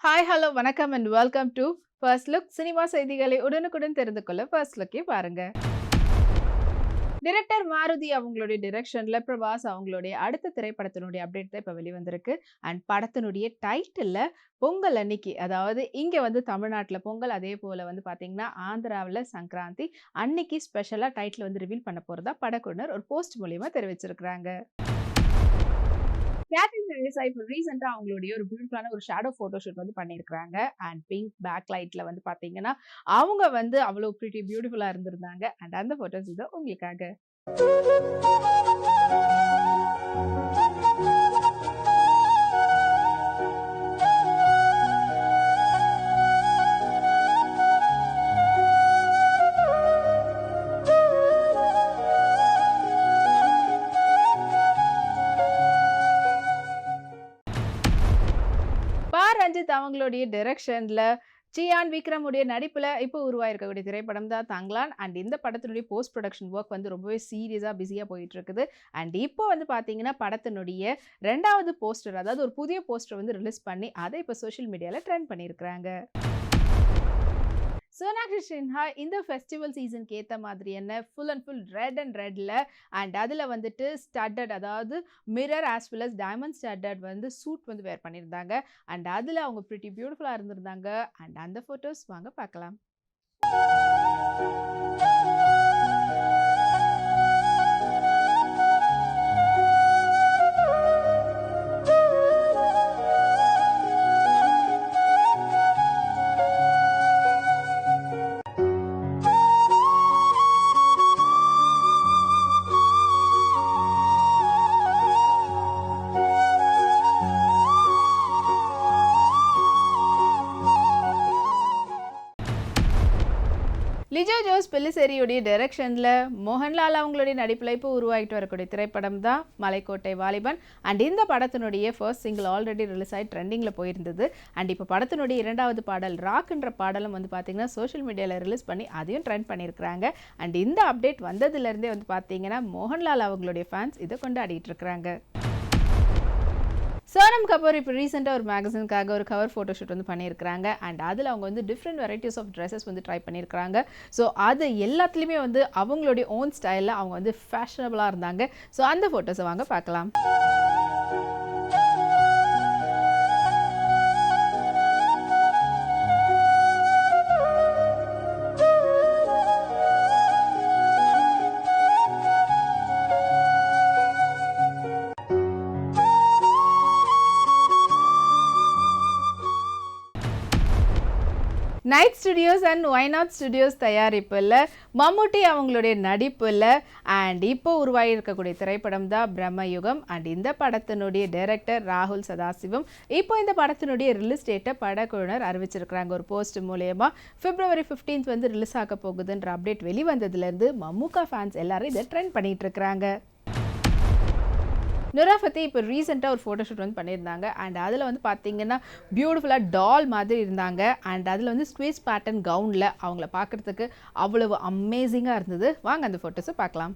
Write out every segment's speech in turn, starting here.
Hi hello வணக்கம் and welcome to first look cinema செய்திகளை உடனுக்குடன் தெரிந்து கொள்ள ஃபர்ஸ்ட் லுக்கே பாருங்க. டிரெக்டர் மாருதி அவங்களுடைய டிரெக்ஷன்ல பிரபாஸ் அவங்களுடைய அடுத்த திரைப்படத்தினுடைய அப்டேட் தான் இப்போ வெளிவந்திருக்கு. அண்ட் படத்தினுடைய டைட்டிலில் பொங்கல் அன்னைக்கு அதாவது இங்க வந்து தமிழ்நாட்டுல பொங்கல் அதே போல வந்து பாத்தீங்கன்னா ஆந்திராவில் சங்கராந்தி அன்னைக்கு ஸ்பெஷலா டைட்டில் வந்து ரிவீல் பண்ண போறதா படக்குழுனர் ஒரு போஸ்ட் மூலியமா தெரிவிச்சிருக்கிறாங்க. கேட்ரின் ரிலீஸ் ஆகி இப்போ ரீசெண்டாக அவங்களுடைய ஒரு பியூட்டிஃபுல்லான ஒரு ஷேடோ ஃபோட்டோஷூட் வந்து பண்ணியிருக்கிறாங்க. அண்ட் பிங்க் பேக் லைட்டில் வந்து பார்த்தீங்கன்னா அவங்க வந்து அவ்வளோ ப்ரிட்டி பியூட்டிஃபுல்லாக இருந்திருந்தாங்க. அண்ட் அந்த ஃபோட்டோஸ் இது உங்களுக்காக. அவங்களுடைய டைரக்ஷன்ல சியான் விக்ரமுடைய நடிப்புல இப்போ உருவாயிருக்கக்கூடிய திரைப்படம் தான் தங்கலான். அண்ட் இந்த படத்தினுடைய போஸ்ட் ப்ரொடக்ஷன் ஒர்க் வந்து ரொம்பவே சீரியஸாக பிஸியாக போயிட்டு இருக்குது அண்ட் இப்போ வந்து பார்த்தீங்கன்னா படத்தினுடைய ரெண்டாவது போஸ்டர் அதாவது ஒரு புதிய போஸ்டர் வந்து ரிலீஸ் பண்ணி அதை இப்போ சோஷியல் மீடியாவில் ட்ரெண்ட் பண்ணியிருக்கிறாங்க. சோனாக்ஷி சின்ஹா இந்த ஃபெஸ்டிவல் சீசனுக்கு ஏற்ற மாதிரி என்ன? Full and full red and ரெட்டில் அண்ட் அதில் வந்துட்டு ஸ்டட்டட் அதாவது mirror as well as diamond studded வந்து சூட் வந்து வேர் பண்ணியிருந்தாங்க அண்ட் அதில் அவங்க ப்ரிட்டி பியூட்டிஃபுல்லாக இருந்திருந்தாங்க. அண்ட் அந்த ஃபோட்டோஸ் வாங்க பார்க்கலாம். லிஜோ ஜோஸ் பில்லிசேரியுடைய டைரக்ஷனில் மோகன்லால் அவங்களுடைய நடிப்பில் இப்போ உருவாகிட்டு வரக்கூடிய திரைப்படம் தான் மலைக்கோட்டை வாலிபன். அண்ட் இந்த படத்தினுடைய ஃபர்ஸ்ட் சிங்கிள் ஆல்ரெடி ரிலீஸ் ஆகி ட்ரெண்டிங்கில் போயிருந்தது. அண்ட் இப்போ படத்தினுடைய இரண்டாவது பாடல் ராக்ன்ற பாடலும் வந்து பார்த்தீங்கன்னா சோஷியல் மீடியாவில் ரிலீஸ் பண்ணி அதையும் ட்ரெண்ட் பண்ணியிருக்கிறாங்க. அண்ட் இந்த அப்டேட் வந்ததுலேருந்தே வந்து பார்த்தீங்கன்னா மோகன்லால் அவங்களுடைய ஃபேன்ஸ் இதை கொண்டாடிட்டு இருக்கிறாங்க. சோனம் கபூர் இப்போ ரீசெண்டாக ஒரு மேகசினுக்காக ஒரு கவர் ஃபோட்டோஷூட் வந்து பண்ணியிருக்கிறாங்க. அண்ட் அதில் அவங்க வந்து டிஃப்ரெண்ட் வெரைட்டிஸ் ஆஃப் ட்ரெஸ்ஸஸ் வந்து ட்ரை பண்ணியிருக்கிறாங்க. ஸோ அது எல்லாத்துலேயுமே வந்து அவங்களுடைய ஓன் ஸ்டைலில் அவங்க வந்து ஃபேஷனபுளாக இருந்தாங்க. ஸோ அந்த ஃபோட்டோஸை வாங்க பார்க்கலாம். Night Studios and Y Not Studios தயாரிப்பில் மம்முட்டி அவங்களுடைய நடிப்பில் அண்ட் இப்போ உருவாகி இருக்கக்கூடிய திரைப்படம் தான் பிரம்மயுகம் அண்ட் இந்த படத்தினுடைய டைரக்டர் ராகுல் சதாசிவம். இப்போ இந்த படத்தினுடைய ரிலீஸ் டேட்டை படக்குழுனர் அறிவிச்சிருக்கிறாங்க. ஒரு போஸ்ட் மூலயமா பிப்ரவரி ஃபிஃப்டீன்த் வந்து ரிலீஸ் ஆக போகுதுன்ற அப்டேட் வெளிவந்ததுலேருந்து மம்முக்கா ஃபேன்ஸ் எல்லாரும் இதை ட்ரெண்ட் பண்ணிகிட்டு இருக்கிறாங்க. நுரா ஃபத்தி இப்போ ரீசெண்டாக ஒரு ஃபோட்டோஷூட் வந்து பண்ணியிருந்தாங்க. அண்ட் அதில் வந்து பார்த்தீங்கன்னா பியூட்டிஃபுல்லாக டால் மாதிரி இருந்தாங்க. அண்ட் அதில் வந்து ஸ்குவீஸ் பேட்டர்ன் கவுனில் அவங்கள பார்க்குறதுக்கு அவ்வளவு அமேசிங்காக இருந்தது. வாங்க அந்த ஃபோட்டோஸை பார்க்கலாம்.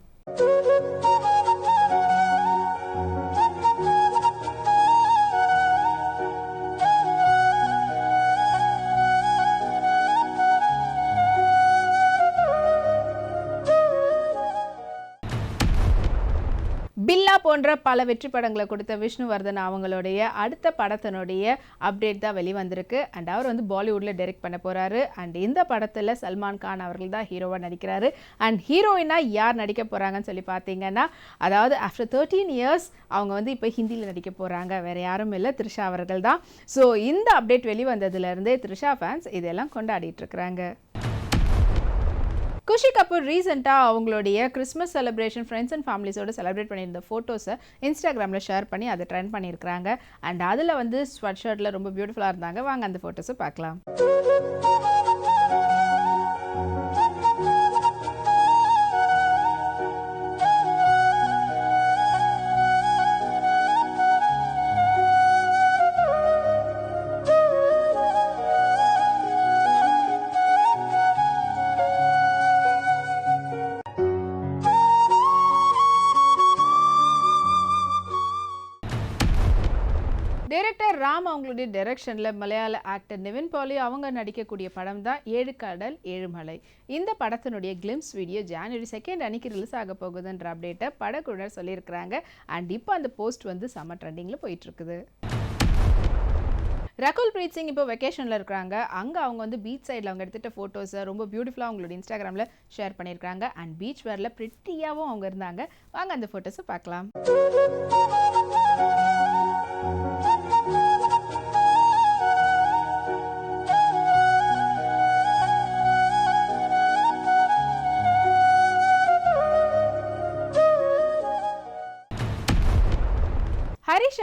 பில்லா போன்ற பல வெற்றி படங்களை கொடுத்த விஷ்ணுவர்தன் அவங்களுடைய அடுத்த படத்தினுடைய அப்டேட் தான் வெளிவந்திருக்கு. அண்ட் அவர் வந்து பாலிவுட்டில் டைரக்ட் பண்ண போகிறாரு அண்ட் இந்த படத்தில் சல்மான் கான் அவர்கள் தான் ஹீரோவாக நடிக்கிறாரு. அண்ட் ஹீரோயினாக யார் நடிக்க போகிறாங்கன்னு சொல்லி பார்த்தீங்கன்னா அதாவது ஆஃப்டர் தேர்ட்டீன் இயர்ஸ் அவங்க வந்து இப்போ ஹிந்தியில் நடிக்க போகிறாங்க வேறு யாரும் இல்லை. த்ரிஷா அவர்கள் தான். ஸோ இந்த அப்டேட் வெளிவந்ததுலேருந்தே த்ரிஷா ஃபேன்ஸ் இதெல்லாம் கொண்டாடிட்டு இருக்கிறாங்க. குஷி கபூர் ரீசெண்டாக அவங்களுடைய கிறிஸ்மஸ் செலிப்ரேஷன் ஃப்ரெண்ட்ஸ் அண்ட் ஃபேமிலிஸோடு செலிப்ரேட் பண்ணியிருந்த ஃபோட்டோஸை இன்ஸ்டாகிராமில் ஷேர் பண்ணி அதை ட்ரெண்ட் பண்ணியிருக்கிறாங்க. அண்ட் அதில் வந்து ஸ்வெட் ஷர்ட்டில் ரொம்ப பியூட்டிஃபுல்லாக இருந்தாங்க. வாங்க அந்த ஃபோட்டோஸை பார்க்கலாம். டைரக்டர் ராம் அவங்களுடைய டைரக்ஷனில் மலையாள ஆக்டர் நிவின் பாலி அவங்க நடிக்கக்கூடிய படம் தான் ஏழு கடல் ஏழுமலை இந்த படத்தினுடைய கிளிம்ஸ் வீடியோ ஜான்வரி செகண்ட் அன்னைக்கு ரிலீஸ் ஆக போகுதுன்ற அப்டேட்டை படக்குழுவினர் சொல்லியிருக்கிறாங்க. அண்ட் இப்போ அந்த போஸ்ட் வந்து செம்ம ட்ரெண்டிங்கில் போயிட்டுருக்குது. ரகுல் பிரீத் சிங் இப்போ வெக்கேஷனில் இருக்கிறாங்க. அங்கே அவங்க வந்து பீச் சைடில் அவங்க எடுத்துகிட்ட ஃபோட்டோஸை ரொம்ப பியூட்டிஃபுல்லாக அவங்களோட இன்ஸ்டாகிராமில் ஷேர் பண்ணியிருக்காங்க அண்ட் பீச் வேரில் ப்ரிட்டியாகவும் அவங்க இருந்தாங்க. வாங்க அந்த ஃபோட்டோஸை பார்க்கலாம்.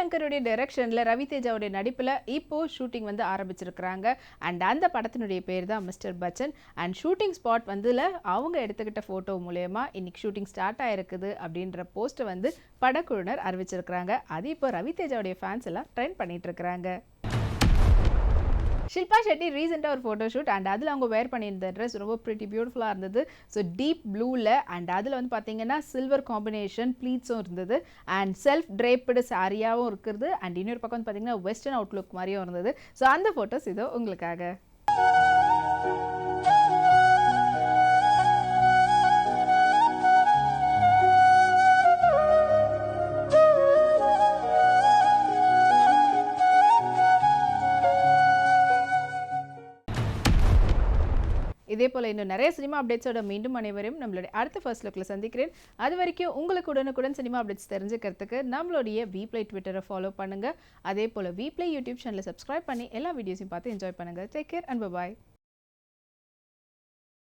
சங்கருடைய டைரக்ஷனில் ரவி தேஜாவுடைய நடிப்பில் இப்போ ஷூட்டிங் வந்து ஆரம்பிச்சிருக்கிறாங்க. அண்ட் அந்த படத்தினுடைய பேர் தான் mister Bachchan. And shooting spot வந்துல அவங்க எடுத்துக்கிட்ட ஃபோட்டோ மூலயமா இன்னைக்கு ஷூட்டிங் ஸ்டார்ட் ஆயிருக்குது அப்படின்ற போஸ்ட்டை வந்து படக்குழுனர் அறிவிச்சிருக்கிறாங்க. அது இப்போ ரவி தேஜாவுடைய ஃபேன்ஸ் எல்லாம் ட்ரெண்ட் பண்ணிட்டு இருக்கிறாங்க. ஷில்பா ஷெட்டி ரீசெண்டாக ஒரு ஃபோட்டோ ஷூட் அண்ட் அதில் அவங்க வேர் பண்ணியிருந்த ட்ரெஸ் ரொம்ப ப்ரிட்டி பியூட்டிஃபுல்லாக இருந்தது. ஸோ டீப் ப்ளூவில் அண்ட் அதில் வந்து பார்த்தீங்கன்னா சில்வர் காம்பினேஷன் ப்ளீட்ஸும் இருந்தது. அண்ட் செல்ஃப் ட்ரேப்டு சாரியாகவும் இருக்குது அண்ட் இன்னொரு பக்கம் வந்து பார்த்தீங்கன்னா வெஸ்டர்ன் அவுட்லுக் மாதிரியும் இருந்தது. ஸோ அந்த ஃபோட்டோஸ் இதோ உங்களுக்காக. இதே போல் இன்னும் நிறைய சினிமா அப்டேட்ஸோட மீண்டும் அனைவரும் நம்மளுடைய அடுத்த ஃபர்ஸ்ட் லுக்கில் சந்திக்கிறேன். அது வரைக்கும் உங்களுக்கு உடனுக்குடன் சினிமா அப்டேட்ஸ் தெரிஞ்சுக்கிறதுக்கு நம்மளுடைய வீப்ளை ட்விட்டரை ஃபாலோ பண்ணுங்கள் அதே போல் விப்ளே யூடியூப் சேனலை சப்ஸ்கிரைப் பண்ணி எல்லா வீடியோஸையும் பார்த்து என்ஜாய் பண்ணுங்கள் டேக் கேர் அண்ட் பாய்